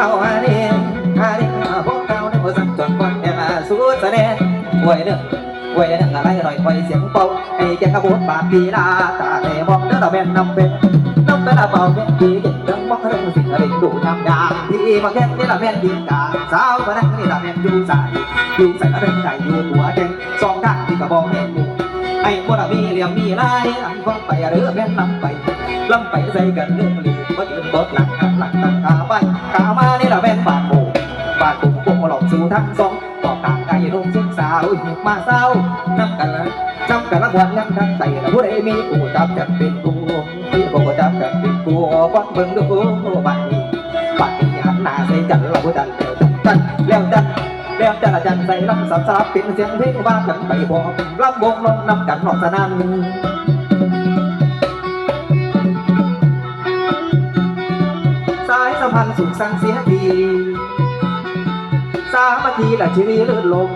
เอาอาเดนอาเดนพวกเราในหัวสั่งจนวันเดียสู้แสดงหวยเด้อหวยเด้ออะไรหน่อยคอยเสียงเป่าไอ้แกขบวนบาดปีลาตาแต่มองเด้อเราเป็นนำเป็นน้ำตาเป่าเป็นปีเก็บเรื่งมองเรื่องสิ่งอะไรดูทำยาที่มาแค่นี่ละแม่นดินกาสาวมานั่งนี่ละแม่นอยู่ใส่อยู่ใส่เรื่องใส่อยู่หัวแดงสองด้านที่กระบอกแม่นหมูไอ้พวกเรามี ลี่ยมมีลายอันฟังไปหรือแม่นนำไปลำไปใส่กันเรื่องลืมว่ายืนบดหลังกันหลังตั้งขาไปขามานี่ละแม่นบาดโบบาดโบพวกหลอกสู่ทั้งสองบอกต่างกายนุ่มสุดสาวหิบมาเศร้าน้ำกันละน้ำกันละวันยังทั้งใจละผู้ใดมีกูจับจับเป็นกูที่กว่าจับจับเป็นกูวัดเบิ่งดูบัดนี้บัดนี้หันหน้าใส่กันเราผู้ดัน แล้วจันละจันใส่ลำสับสับเป็นเสียงเพลงว่ากันไปบอกลำวงลงน้ำกันหนอกสนั่นสายสัมพันธ์สุขสังเสียทีสามัคคีและชีวีลื่นลม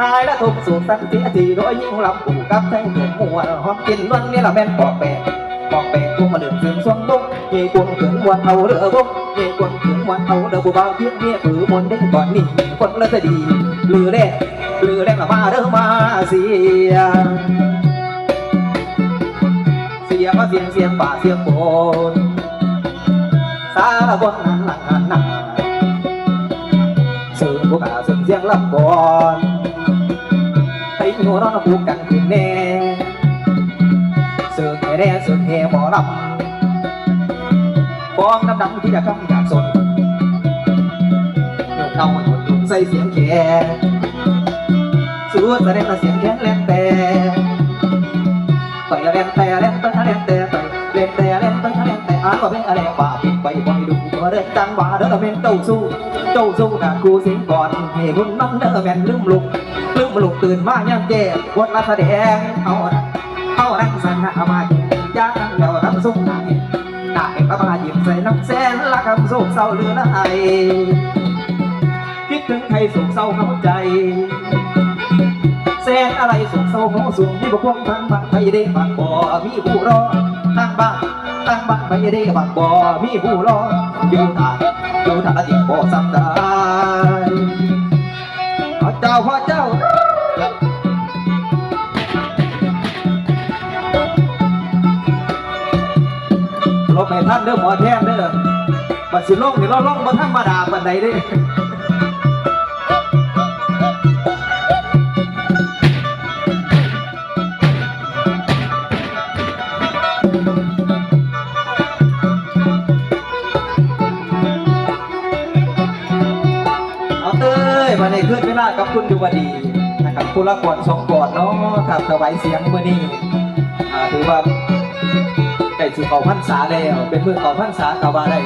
ตายและทุกสุขสังเสียทีโดยยิ่งลำปูกับแทงเกิดหัวหอมกินล้วนนี้ละแม่นปอกแปะปอกแปะพวกมาเดือดเสียงสวงบุ เย่กวงเกินมวนเอาเรือบุกเย่กวงเกินมวนเอาเรือบุบาเพียงเมียปือมนเด้งก่อนนี่คนละจะดีลือแรกลือแรกละมาเด้อมาเสียเสียงมาเสียงเสียงป่าเสียงโบนสารบนนั้นหลังหันนาเสียงผู้ขาเสียงเสียงลำบอนไอ้หัวเร้อนผูกกันขึ้นแน่เสือแห่แน่เสือแห่หมอลำ ฟองน้ำดำที่จะคำอยากสนยกเงาหยดหยุ่งใส่เสียงแขสู้แสดงเสียงแขนแลนแต่ต่อยเล่นแต่เล่นต่อยเล่นแต่ต่อยเล่นแต่เล่นต่อยเล่นแต่อ่านว่าเป็นอะไรป่าปิดไปบ่อยดูว่าเดินจังว่าเดินเป็นเจ้าสู้เจ้าสู้นะกูเสียงก่อนเฮ้บุญน้ำเดินแม่นลืมลุกลืมลุกตื่นมายังแก่วดมาแสดงเอาเอานักสันนามาเละมาหยิบใส่น้ำแสนละคำสุขเศร้าเรือละไอคิดถึงใครสุขเศร้าเข้าใจแสนอะไรสุขเศร้าของสูงที่บกพร่องทางบ้านไปได้บางบ่อมีผู้รอทางบ้านทางบ้านไปได้บางบ่อมีผู้รออยู่ทางอยู่ทางละที่บ่สำได้พระเจ้าพระเจ้า รบให้ท่านเด้อหมอแท่นเด้อบัดสิลงนี่เราลงบ่ธรรมดาปานใดเด้เอาเต้ยมาในขึ้นเวลากับคุณดูวดีนะครับคุณละกอนสองกอนเนาะครับถวายเสียงมือนี้ถือว่า ใกล้สิเขาพันษาแล้ว เป็นมือเขาพันษากับว่าได้